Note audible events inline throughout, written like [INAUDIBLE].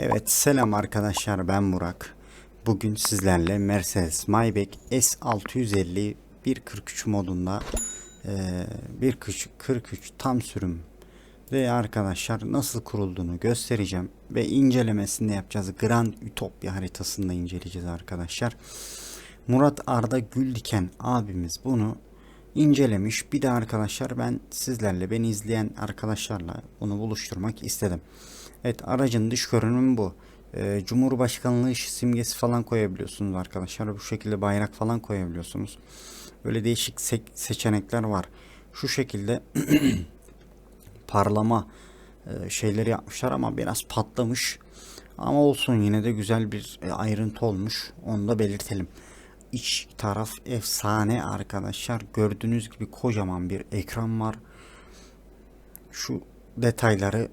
Evet selam arkadaşlar ben Burak. Bugün sizlerle Mercedes Maybach S650 1.43 modunda eee 1.43 tam sürüm ve arkadaşlar nasıl kurulduğunu göstereceğim ve incelemesini yapacağız. Grand Ütopya haritasında inceleyeceğiz arkadaşlar. Murat Arda Güldiken abimiz bunu incelemiş. Bir de arkadaşlar ben sizlerle beni izleyen arkadaşlarla bunu buluşturmak istedim. Evet aracın dış görünümü bu. Ee, Cumhurbaşkanlığı simgesi falan koyabiliyorsunuz arkadaşlar. Bu şekilde bayrak falan koyabiliyorsunuz. Böyle değişik se- seçenekler var. Şu şekilde [CLEARS THROAT] parlama e, şeyleri yapmışlar ama biraz patlamış. Ama olsun yine de güzel bir e, ayrıntı olmuş. Onu da belirtelim. İç taraf efsane arkadaşlar. Gördüğünüz gibi kocaman bir ekran var. Şu detayları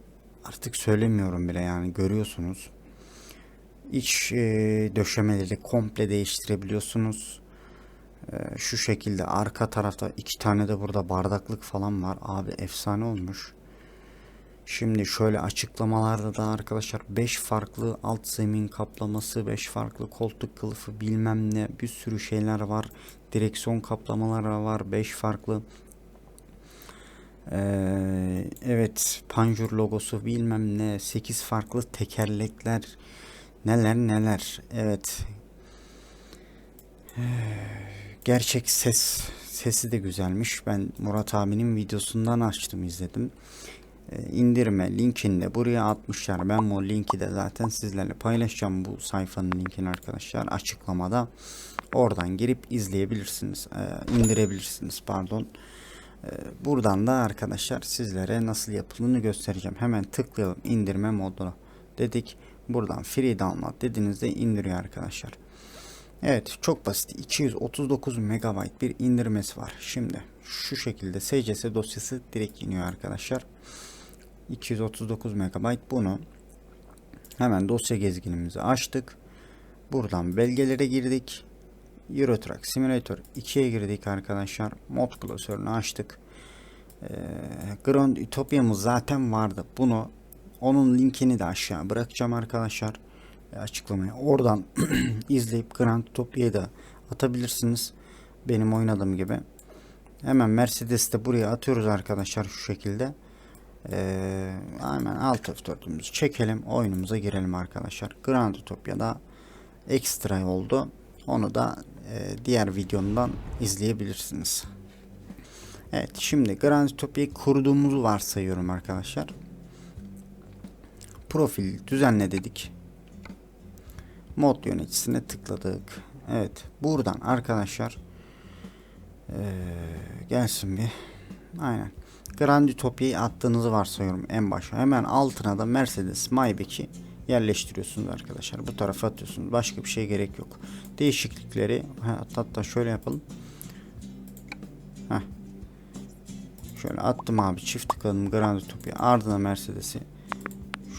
artık söylemiyorum bile yani görüyorsunuz. İç e, döşemeleri komple değiştirebiliyorsunuz. E, şu şekilde arka tarafta iki tane de burada bardaklık falan var. Abi efsane olmuş. Şimdi şöyle açıklamalarda da arkadaşlar 5 farklı alt zemin kaplaması, 5 farklı koltuk kılıfı bilmem ne bir sürü şeyler var. Direksiyon kaplamaları var 5 farklı. Ee, evet panjur logosu bilmem ne 8 farklı tekerlekler neler neler. Evet. Ee, gerçek ses sesi de güzelmiş. Ben Murat abinin videosundan açtım izledim. Ee, indirme linkini buraya atmışlar. Ben bu linki de zaten sizlerle paylaşacağım. Bu sayfanın linkini arkadaşlar açıklamada. Oradan girip izleyebilirsiniz ee, indirebilirsiniz pardon Buradan da arkadaşlar sizlere nasıl yapıldığını göstereceğim. Hemen tıklayalım indirme moduna dedik. Buradan free download dediğinizde indiriyor arkadaşlar. Evet çok basit 239 MB bir indirmesi var. Şimdi şu şekilde SCS dosyası direkt iniyor arkadaşlar. 239 MB bunu hemen dosya gezginimizi açtık. Buradan belgelere girdik. Euro Truck Simulator 2'ye girdik arkadaşlar. Mod klasörünü açtık. Ee, Grand Utopia'mız zaten vardı. Bunu onun linkini de aşağı bırakacağım arkadaşlar. Açıklamaya. Oradan [CLEARS THROAT] izleyip Grand Utopia'yı da atabilirsiniz. Benim oynadığım gibi. Hemen Mercedes'i de buraya atıyoruz arkadaşlar şu şekilde. Ee, hemen alt F4'ümüzü çekelim. Oyunumuza girelim arkadaşlar. Grand Utopia'da ekstra oldu. Onu da e, diğer videomdan izleyebilirsiniz. Evet şimdi Grand Utopia'yı kurduğumuzu varsayıyorum arkadaşlar. Profil düzenle dedik. Mod yöneticisine tıkladık. Evet buradan arkadaşlar e, gelsin bir. Aynen. Grand Utopia'yı attığınızı varsayıyorum en başa. Hemen altına da Mercedes Maybach'i yerleştiriyorsunuz arkadaşlar. Bu tarafa atıyorsunuz. Başka bir şey gerek yok. Değişiklikleri hatta, hatta şöyle yapalım. Heh. Şöyle attım abi çift tıkladım Grand Utopia ardına Mercedes'i.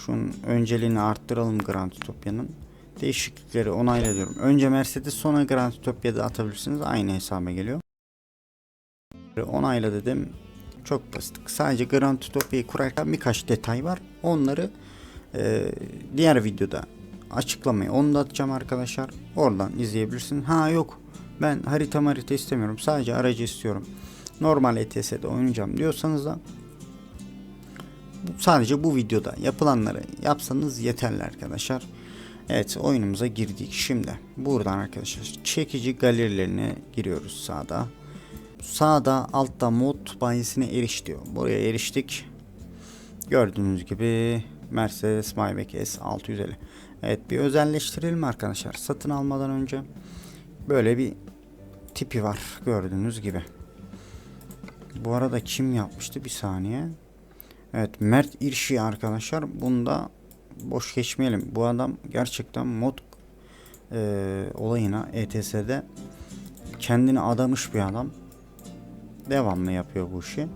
Şunun önceliğini arttıralım Grand Utopia'nın. Değişiklikleri onayla diyorum. Önce Mercedes sonra Grand Utopia'da atabilirsiniz. Aynı hesaba geliyor. Onayla dedim. Çok basit. Sadece Grand Utopia'yı kurarken birkaç detay var. Onları ee, diğer videoda açıklamayı onu da atacağım arkadaşlar. Oradan izleyebilirsin. Ha yok ben harita harita istemiyorum. Sadece aracı istiyorum. Normal ETS'de oynayacağım diyorsanız da sadece bu videoda yapılanları yapsanız yeterli arkadaşlar. Evet oyunumuza girdik. Şimdi buradan arkadaşlar çekici galerilerine giriyoruz sağda. Sağda altta mod bayisine eriş diyor. Buraya eriştik. Gördüğünüz gibi Mercedes Maybach S650. Evet bir özelleştirelim arkadaşlar. Satın almadan önce böyle bir tipi var gördüğünüz gibi. Bu arada kim yapmıştı bir saniye. Evet Mert İrşi arkadaşlar. Bunda boş geçmeyelim. Bu adam gerçekten mod e, olayına ETS'de kendini adamış bir adam. Devamlı yapıyor bu işi.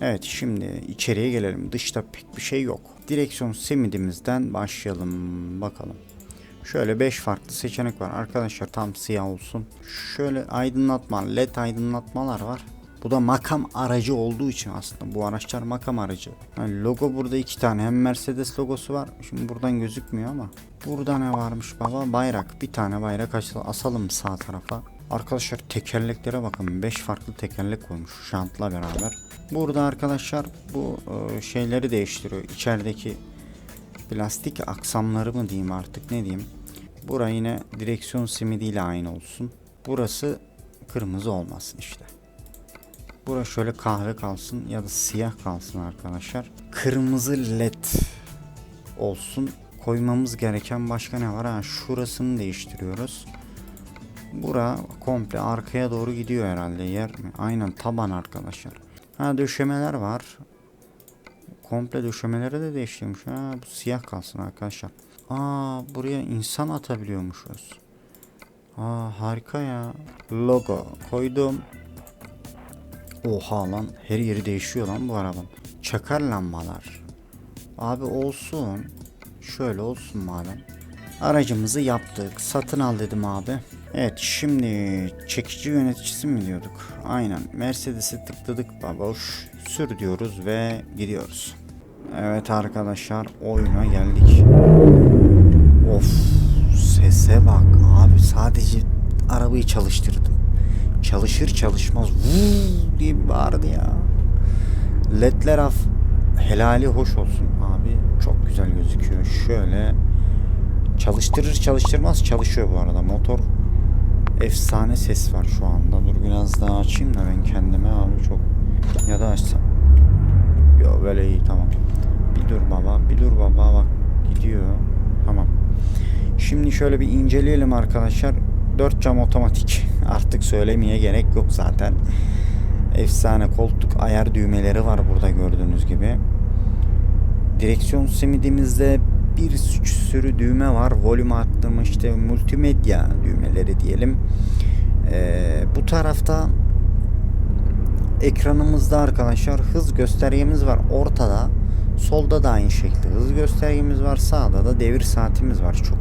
Evet şimdi içeriye gelelim. Dışta pek bir şey yok. Direksiyon simidimizden başlayalım bakalım. Şöyle 5 farklı seçenek var. Arkadaşlar tam siyah olsun. Şöyle aydınlatma, led aydınlatmalar var. Bu da makam aracı olduğu için aslında bu araçlar makam aracı. Yani logo burada iki tane hem Mercedes logosu var. Şimdi buradan gözükmüyor ama. Burada ne varmış baba? Bayrak. Bir tane bayrak asalım sağ tarafa. Arkadaşlar tekerleklere bakın. 5 farklı tekerlek koymuş jantla beraber. Burada arkadaşlar bu e, şeyleri değiştiriyor. İçerideki plastik aksamları mı diyeyim artık ne diyeyim. Bura yine direksiyon simidiyle aynı olsun. Burası kırmızı olmasın işte. Bura şöyle kahve kalsın ya da siyah kalsın arkadaşlar. Kırmızı led olsun. Koymamız gereken başka ne var? Ha, şurasını değiştiriyoruz. Bura komple arkaya doğru gidiyor herhalde yer mi? Aynen taban arkadaşlar. Ha döşemeler var. Komple döşemeleri de değiştirmiş. Ha bu siyah kalsın arkadaşlar. Aa buraya insan atabiliyormuşuz. Aa harika ya. Logo koydum. Oha lan her yeri değişiyor lan bu arabanın. Çakar lambalar. Abi olsun. Şöyle olsun madem. Aracımızı yaptık. Satın al dedim abi. Evet şimdi çekici yöneticisi mi diyorduk? Aynen. Mercedes'i tıkladık baboş. Sür diyoruz ve gidiyoruz. Evet arkadaşlar oyuna geldik. Of sese bak abi sadece arabayı çalıştırdım. Çalışır çalışmaz vuuu diye bağırdı ya. Ledler af helali hoş olsun abi. Çok güzel gözüküyor. Şöyle çalıştırır çalıştırmaz çalışıyor bu arada. Motor efsane ses var şu anda. Dur biraz daha açayım da ben kendime abi çok ya da açsam. Yo böyle iyi tamam. Bir dur baba, bir dur baba bak gidiyor. Tamam. Şimdi şöyle bir inceleyelim arkadaşlar. 4 cam otomatik. [LAUGHS] Artık söylemeye gerek yok zaten. Efsane koltuk ayar düğmeleri var burada gördüğünüz gibi. Direksiyon simidimizde bir sürü düğme var. Volüm attım işte multimedya düğmeleri diyelim. Ee, bu tarafta ekranımızda arkadaşlar hız göstergemiz var ortada. Solda da aynı şekilde hız göstergemiz var. Sağda da devir saatimiz var. Çok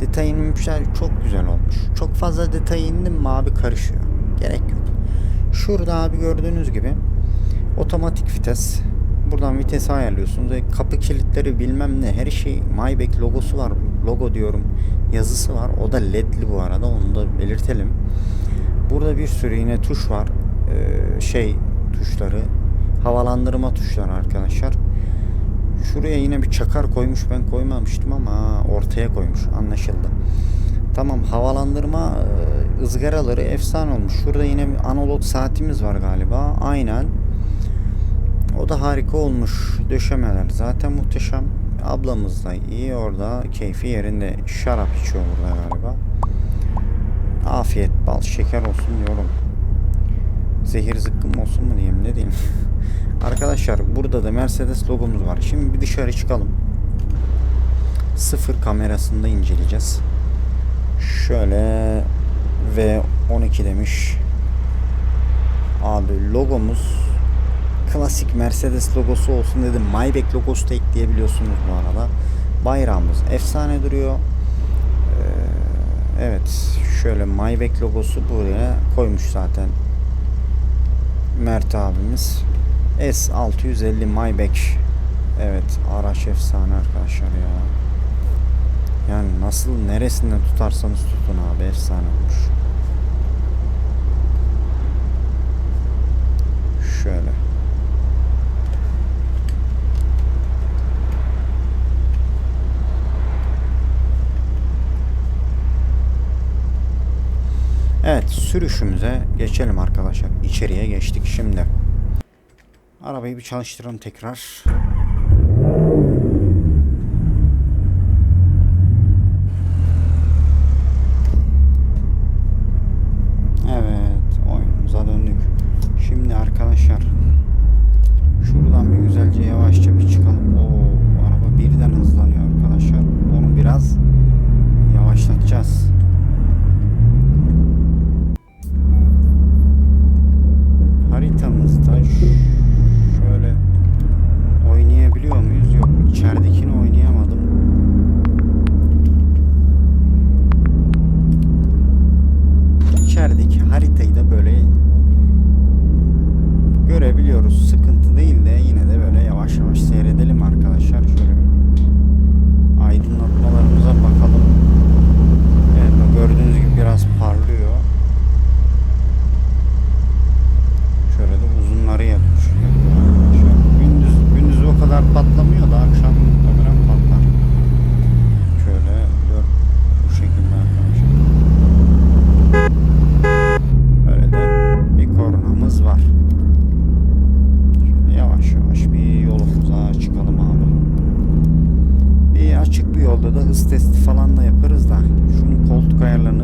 detay inmişler çok güzel olmuş. Çok fazla detay indim mi abi karışıyor. Gerek yok. Şurada abi gördüğünüz gibi otomatik vites. Buradan vitesi ayarlıyorsunuz. E, kapı kilitleri bilmem ne her şey Maybach logosu var. Logo diyorum. Yazısı var. O da ledli bu arada. Onu da belirtelim. Burada bir sürü yine tuş var. Ee, şey tuşları. Havalandırma tuşları arkadaşlar. Şuraya yine bir çakar koymuş. Ben koymamıştım ama ortaya koymuş. Anlaşıldı. Tamam havalandırma e, ızgaraları efsane olmuş. Şurada yine bir analog saatimiz var galiba. Aynen. O da harika olmuş. Döşemeler zaten muhteşem. Ablamız da iyi orada. Keyfi yerinde. Şarap içiyor burada galiba. Afiyet bal şeker olsun diyorum. Zehir zıkkım olsun mu diyeyim ne diyeyim. [LAUGHS] Arkadaşlar burada da Mercedes logomuz var. Şimdi bir dışarı çıkalım. Sıfır kamerasında inceleyeceğiz. Şöyle V12 demiş. Abi logomuz klasik Mercedes logosu olsun dedim. Maybach logosu da ekleyebiliyorsunuz bu arada. Bayrağımız efsane duruyor. Ee, evet şöyle Maybach logosu buraya koymuş zaten. Mert abimiz. S650 Maybach. Evet araç efsane arkadaşlar ya. Yani nasıl neresinden tutarsanız tutun abi efsane olmuş. Şöyle. Evet sürüşümüze geçelim arkadaşlar. İçeriye geçtik şimdi. Arabayı bir çalıştıralım tekrar. verdik. Haritayı da böyle görebiliyoruz. Sıkıntı değil de yine de böyle yavaş yavaş seyredelim arkadaşlar. Şöyle bir aydınlatmalarımıza bakalım. Evet gördüğünüz gibi biraz parlıyor. Şöyle de uzunları yapmış. Gündüz, gündüz o kadar patlamıyor da akşam testi falan da yaparız da. Şunun koltuk ayarlarını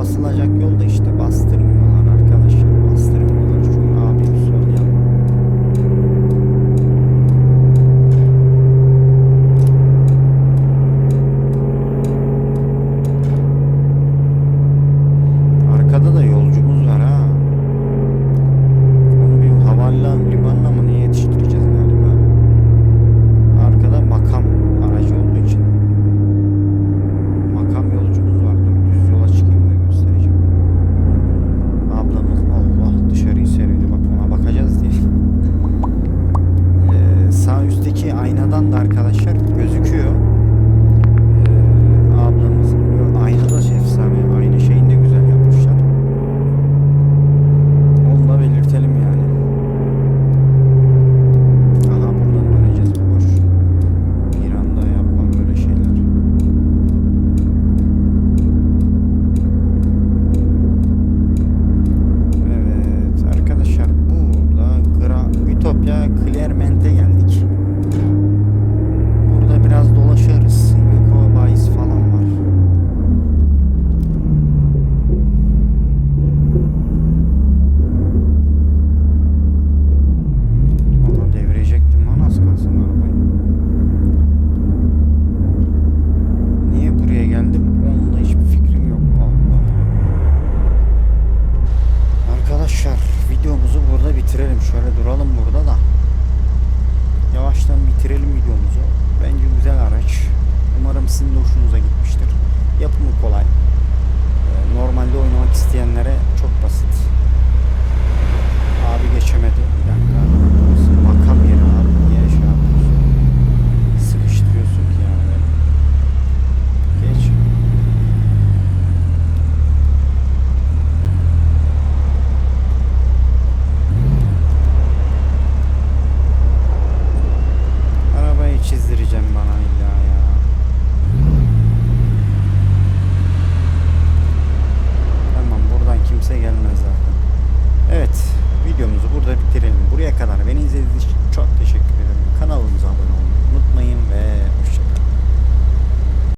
basılacak yolda işte bastı.